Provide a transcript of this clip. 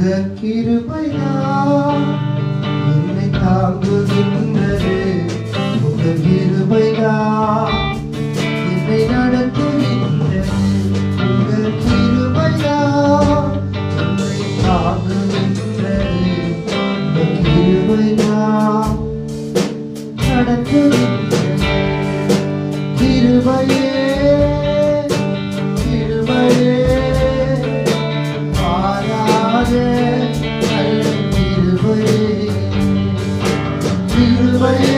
உங்க கிருபையா என்னை தாங்குகின்றது உங்க கிருபையா என்னை நடத்துகின்றது உங்க கிருபையா என்னை கிருபையே. you lay